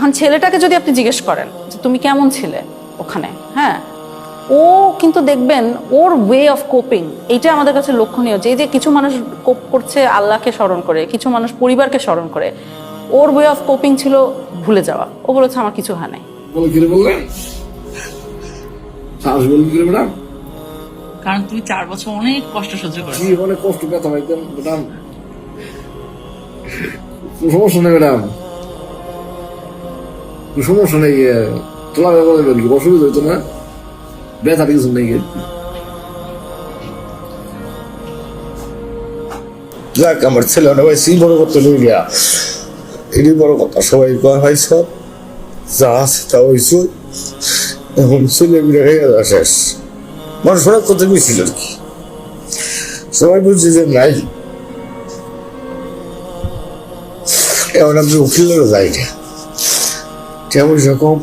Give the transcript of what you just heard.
এখন ছেলেটাকে যদি আপনি জিজ্ঞেস করেন যে তুমি কেমন ছিলে ওখানে হ্যাঁ ও কিন্তু দেখবেন ওর ওয়ে অফ কোপিং এইটা আমাদের কাছে লক্ষণীয়। যে যে কিছু মানুষ কোপ করছে আল্লাহকে স্মরণ করে কিছু মানুষ পরিবারকে স্মরণ করে ওর ওয়ে অফ কোপিং ছিল ভুলে যাওয়া। ও বলেছে আমার কিছু হয় নাই। কারণ তুমি চার বছর অনেক কষ্ট সহ্য করেছ। অনেক কষ্ট ব্যথা পাইতেন ম্যাডাম। সমস্যা নেই ম্যাডাম। সমস্যা নেই তোলা ব্যাপারে বলি অসুবিধা হইতো না। ব্যথা কিছু নেই। আর কি। যাক, আমার ছেলে অনেক হয়েছি বড় করতে লই গিয়া। এটাই বড় কথা, সবাই কয়, ভাই, সব যা আছে তা হয়েছে এখন ছেলে মিলে হয়ে গেল, শেষ। মানুষ অনেক কথা গেছিল আর কি। সবাই বুঝছে যে নাই। এখন আমি উকিলেরও যাই না। কেমন রকম